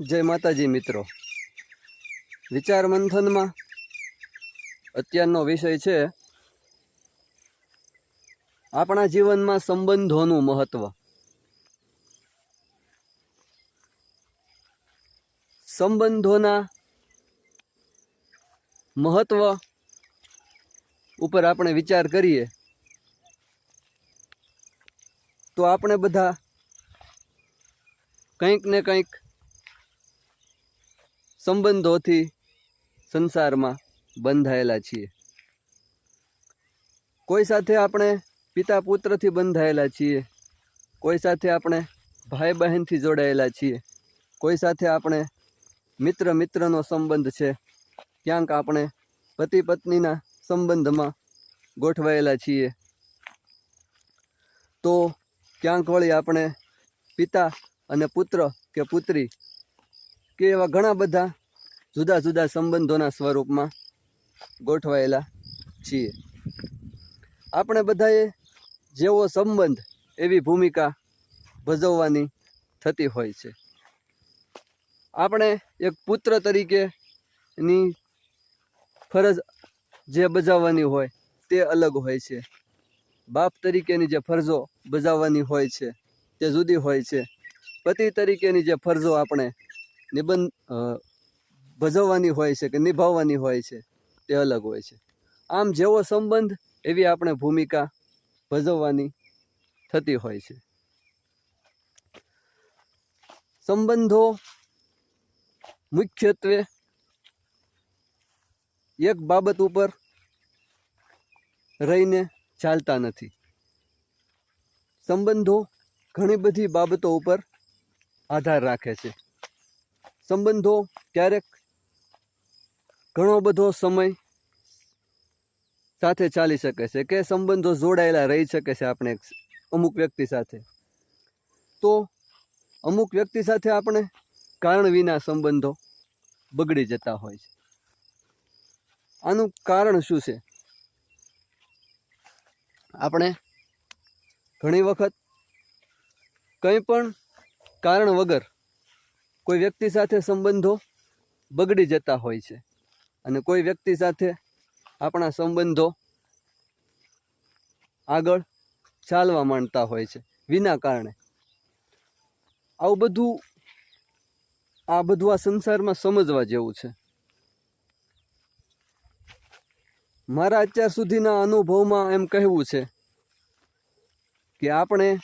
જય માતાજી મિત્રો. વિચાર મંથનમાં અત્યારનો વિષય છે આપણા જીવનમાં સંબંધોનું મહત્વ. સંબંધોના મહત્વ ઉપર આપણે વિચાર કરીએ તો આપણે બધા કંઈક ને કંઈક સંબંધોથી સંસારમાં બંધાયેલા છીએ. કોઈ સાથે આપણે પિતા પુત્રથી બંધાયેલા છીએ. કોઈ સાથે આપણે ભાઈ બહેનથી જોડાયેલા છીએ. કોઈ સાથે આપણે મિત્ર મિત્રનો સંબંધ છે. ક્યાંક આપણે પતિ પત્નીના સંબંધમાં ગોઠવાયેલા છીએ. તો ક્યાંક વળી આપણે પિતા અને પુત્ર કે પુત્રી કે એવા ઘણા બધા જુદા જુદા સંબંધોના સ્વરૂપમાં ગોઠવાયેલા છીએ. આપણે બધાએ જેવો સંબંધ એવી ભૂમિકા ભજવવાની થતી હોય છે. આપણે એક પુત્ર તરીકેની ફરજ જે બજાવવાની હોય તે અલગ હોય છે. બાપ તરીકેની જે ફરજો બજાવવાની હોય છે તે જુદી હોય છે. પતિ તરીકેની જે ફરજો આપણે નિબંધ ભજવવાની હોય છે કે નિભાવવાની હોય છે તે અલગ હોય છે. આમ જેવો સંબંધ એવી આપણે ભૂમિકા ભજવવાની થતી હોય છે. સંબંધો મુખ્યત્વે એક બાબત ઉપર રહીને ચાલતા નથી. સંબંધો ઘણી બધી બાબતો ઉપર આધાર રાખે છે. સંબંધો ક્યારેક ઘણો બધો સમય સાથે ચાલી શકે છે કે સંબંધો જોડાયેલા રહી શકે છે આપણે અમુક વ્યક્તિ સાથે. તો અમુક વ્યક્તિ સાથે આપણે કારણ વિના સંબંધો બગડી જતા હોય છે. આનું કારણ શું છે? આપણે ઘણી વખત કંઈ પણ કારણ વગર કોઈ વ્યક્તિ સાથે સંબંધો બગડી જતા હોય છે અને કોઈ વ્યક્તિ સાથે આપણા સંબંધો આગળ ચાલવા માંડતા હોય છે વિના કારણે. આવું બધું આ બધું આ સંસારમાં સમજવા જેવું છે. મારા અત્યાર સુધીના અનુભવમાં એમ કહેવું છે કે આપણે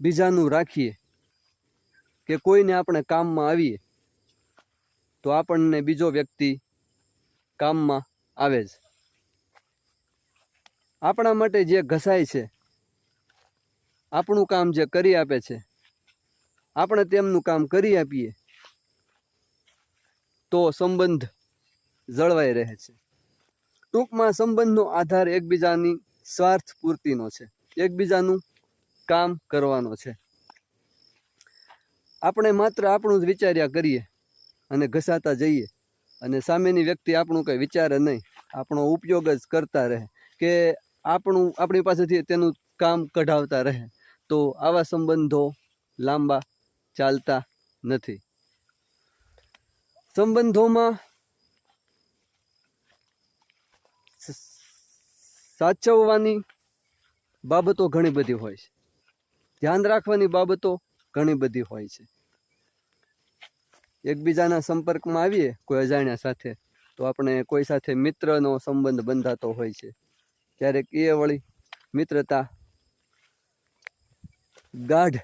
બીજાનું રાખીએ. કે કોઈને આપણે કામમાં આવીએ, તો આપણને બીજો વ્યક્તિ કામમાં આવે જ. આપણા માટે જે ઘસાય છે, આપણું કામ જે કરી આપે છે, આપણે તેમનું કામ કરી આપીએ, તો સંબંધ જળવાઈ રહે છે. ટૂંકમાં સંબંધનો આધાર એકબીજાની સ્વાર્થ પૂર્તિનો છે. એકબીજાનું કામ કરવાનો છે. આપણે માત્ર આપણું જ વિચાર્યા કરીએ અને ઘસાતા જઈએ. અને સામેની વ્યક્તિ આપણું કંઈ વિચારે નહીં. આપણો ઉપયોગ જ કરતા રહે કે આપણું, આપણી પાસેથી તેનું કામ કઢાવતા રહે. તો આવા સંબંધો લાંબા ચાલતા નથી. સંબંધોમાં સાચવવાની બાબતો ઘણી બધી હોય છે. ધ્યાન રાખવાની બાબતો ઘણી બધી હોય છે. એકબીજાના સંપર્કમાં આવીએ કોઈ અજાણ્યા સાથે, તો આપણે કોઈ સાથે મિત્રનો સંબંધ બંધાતો હોય છે. ક્યારેક એ વળી મિત્રતા ગાઢ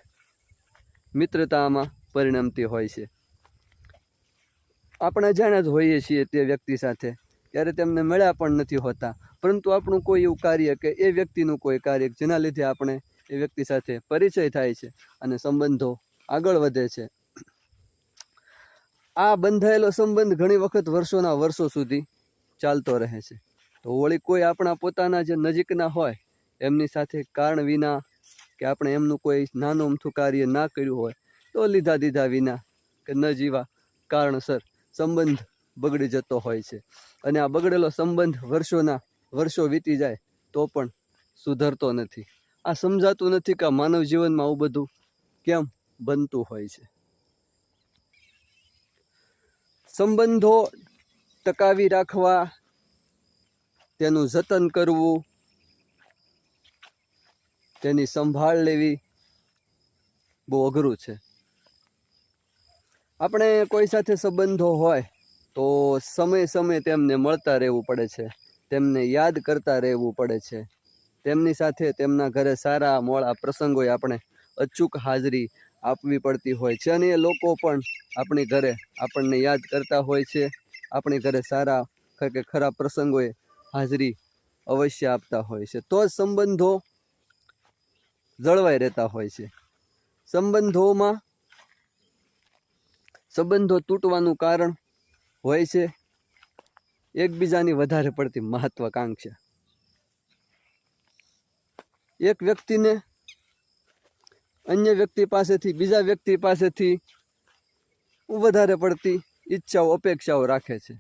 મિત્રતામાં પરિણમતી હોય છે. આપણે અજાણ્યા જ હોઈએ છીએ તે વ્યક્તિ સાથે ત્યારે તેમને મળ્યા પણ નથી હોતા. પરંતુ આપણું કોઈ એવું કાર્ય કે એ વ્યક્તિનું કોઈ કાર્ય જેના લીધે આપણે એ વ્યક્તિ સાથે પરિચય થાય છે અને સંબંધો આગળ વધે છે. આ બંધાયેલો સંબંધ ઘણી વખત વર્ષોના વર્ષો સુધી ચાલતો રહે છે. તો વળી કોઈ આપણા પોતાના જે નજીકના હોય, એમની સાથે કારણ વિના કે આપણે એમનું કોઈ નાનું અમથું કાર્ય ના કર્યું હોય, તો લીધા દીધા વિના કે ન જીવા કારણસર સંબંધ બગડી જતો હોય છે. અને આ બગડેલો સંબંધ વર્ષોના વર્ષો વીતી જાય તો પણ સુધરતો નથી. આ સમજાતું નથી કે માનવ જીવનમાં આવું બધું કેમ બનતું હોય છે. સંબંધો ટકાવી રાખવા, તેનું જતન કરવું, તેની સંભાળ લેવી બહુ અઘરું છે. આપણે કોઈ સાથે સંબંધો હોય તો સમય સમય તેમને મળતા રહેવું પડે છે, તેમને યાદ કરતા રહેવું પડે છે. તેમની સાથે તેમના ઘરે સારા મોળા પ્રસંગોએ આપણે અચૂક હાજરી આપવી પડતી હોય છે અને એ લોકો પણ આપણી ઘરે આપણને યાદ કરતા હોય છે. આપણી ઘરે સારા કે ખરાબ પ્રસંગોએ હાજરી અવશ્ય આપતા હોય છે. તો જ સંબંધો જળવાઈ રહેતા હોય છે. સંબંધોમાં સંબંધો તૂટવાનું કારણ હોય છે. એકબીજાની વધારે પડતી મહત્વાકાંક્ષા. એક વ્યક્તિને અન્ય વ્યક્તિ પાસેથી, બીજા વ્યક્તિ પાસેથી વધારે પડતી ઈચ્છાઓ, અપેક્ષાઓ રાખે છે.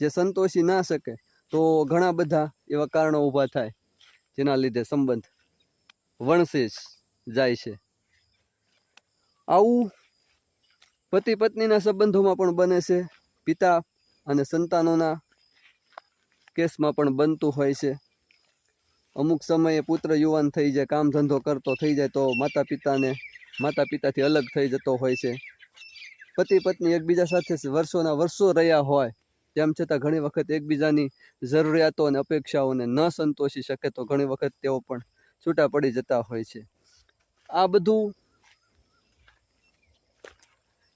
જે સંતોષી ના શકે, તો ઘણા બધા એવા કારણો ઊભા થાય, જેના લીધે સંબંધ વણસે જાય છે. આવું પતિ પત્નીના સંબંધોમાં પણ બને છે, પિતા અને સંતાનોના કેસમાં પણ બનતું હોય છે. અમુક સમયે પુત્ર યુવાન થઈ જાય, કામ ધંધો કરતો થઈ જાય, તો માતા પિતાને માતા પિતાથી અલગ થઈ જતો હોય છે. પતિ પત્ની એકબીજા સાથે વર્ષોના વર્ષો રહ્યા હોય, તેમ છતાં ઘણી વખત એકબીજાની જરૂરિયાતો અને અપેક્ષાઓને ન સંતોષી શકે તો ઘણી વખત તેઓ પણ છૂટા પડી જતા હોય છે. આ બધું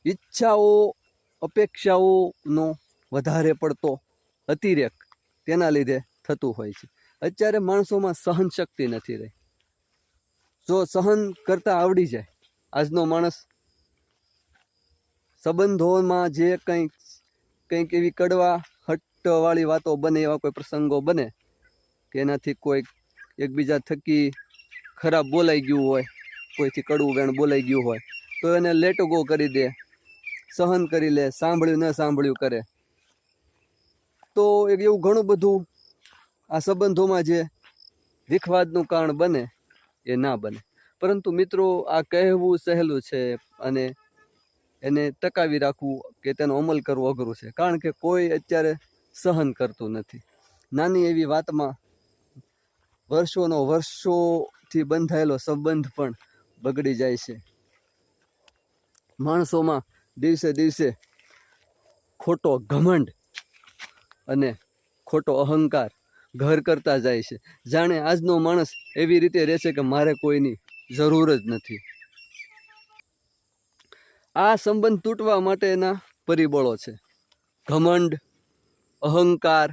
ઈચ્છાઓ, અપેક્ષાઓનો વધારે પડતો અતિરેક તેના લીધે થતું હોય છે. અત્યારે માણસોમાં સહન શક્તિ નથી રહી. જો સહન કરતા આવડી જાય, આજનો માણસ સંબંધોમાં જે કંઈક કંઈક એવી કડવા હટ્ટવાળી વાતો બને, એવા કોઈ પ્રસંગો બને કે એનાથી કોઈક એકબીજા થકી ખરાબ બોલાઈ ગયું હોય, કોઈથી કડવું વેણ બોલાઈ ગયું હોય, તો એને લેટો ગો કરી દે, સહન કરી લે, સાંભળ્યું ન સાંભળ્યું કરે. તો એક એવું ઘણું બધું આ સંબંધોમાં જે વિખવાદનું કારણ બને, એ ના બને. પરંતુ મિત્રો, આ કહેવું સહેલું છે અને એને ટકાવી રાખવું કે તેનો અમલ કરવો અઘરું છે. કારણ કે કોઈ અત્યારે સહન કરતું નથી. નાની એવી વાતમાં વર્ષોનો વર્ષોથી બંધાયેલો સંબંધ પણ બગડી જાય છે. માણસોમાં દિવસે દિવસે ખોટો ઘમંડ અને ખોટો અહંકાર ઘર કરતા જાય છે. જાણે આજનો માણસ એવી રીતે રહેશે કે મારે કોઈની જરૂર જ નથી. આ સંબંધ તૂટવા માટેના પરિબળો છે. ઘમંડ, અહંકાર,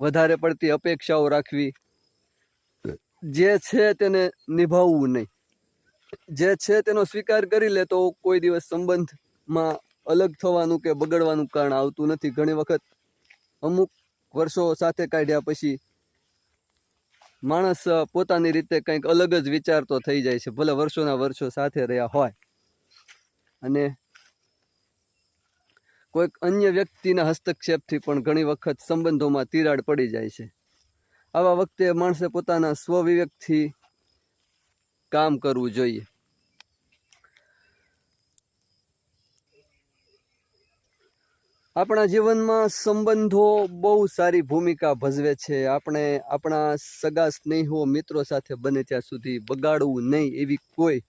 વધારે પડતી અપેક્ષાઓ રાખવી. જે છે તેને નિભાવવું નહીં. જે છે તેનો સ્વીકાર કરી લે તો કોઈ દિવસ સંબંધમાં અલગ થવાનું કે બગડવાનું કારણ આવતું નથી. ઘણી વખત અમુક વર્ષો સાથે કાઢ્યા પછી માણસ પોતાની રીતે કંઈક અલગ જ વિચારતો થઈ જાય છે, ભલે વર્ષોના વર્ષો સાથે રહ્યા હોય. અને કોઈક અન્ય વ્યક્તિના હસ્તક્ષેપથી પણ ઘણી વખત સંબંધોમાં તિરાડ પડી જાય છે. આવા વખતે માણસે પોતાના સ્વવિવેકથી કામ કરવું જોઈએ. આપણા જીવનમાં સંબંધો બહુ સારી ભૂમિકા ભજવે છે. આપણે આપણા સગા સ્નેહો મિત્રો સાથે બને ત્યાં સુધી બગાડવું નહીં એવી કોઈ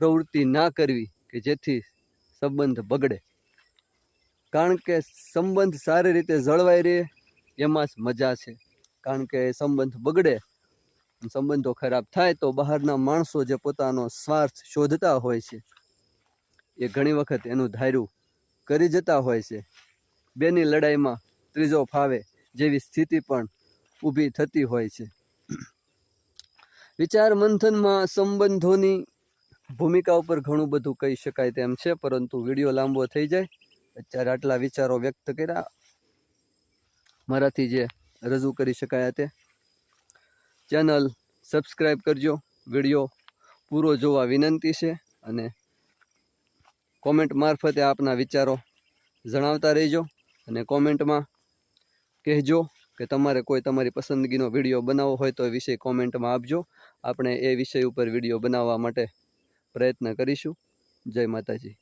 પ્રવૃત્તિ ના કરવી કે જેથી સંબંધ બગડે. કારણ કે સંબંધ સારી રીતે જળવાઈ રહે એમાં જ મજા છે. કારણ કે સંબંધ બગડે, સંબંધો ખરાબ થાય તો બહારના માણસો જે પોતાનો સ્વાર્થ શોધતા હોય છે, એ ઘણી વખત એનું ધાર્યું કરી જતા હોય છે. બેની લડાઈમાં ત્રીજો ફાવે જેવી સ્થિતિ પણ ઊભી થતી હોય છે. વિચાર મંથનમાં સંબંધોની ભૂમિકા ઉપર ઘણું બધું કહી શકાય તેમ છે, પરંતુ વીડિયો લાંબો થઈ જાય. અત્યારે આટલા વિચારો વ્યક્ત કર્યા. મારાથી જે રજૂ કરી શકાયા તે. ચેનલ સબસ્ક્રાઈબ કરજો. વીડિયો પૂરો જોવા વિનંતી છે અને કોમેન્ટ મારફતે આપના વિચારો જણાવતા રહેજો અને કોમેન્ટમાં કહેજો કે તમારે કોઈ તમારી પસંદગીનો વીડિયો બનાવવો હોય તો એ વિષય કોમેન્ટમાં આપજો. આપણે એ વિષય ઉપર વીડિયો બનાવવા માટે પ્રયત્ન કરીશું. જય માતાજી.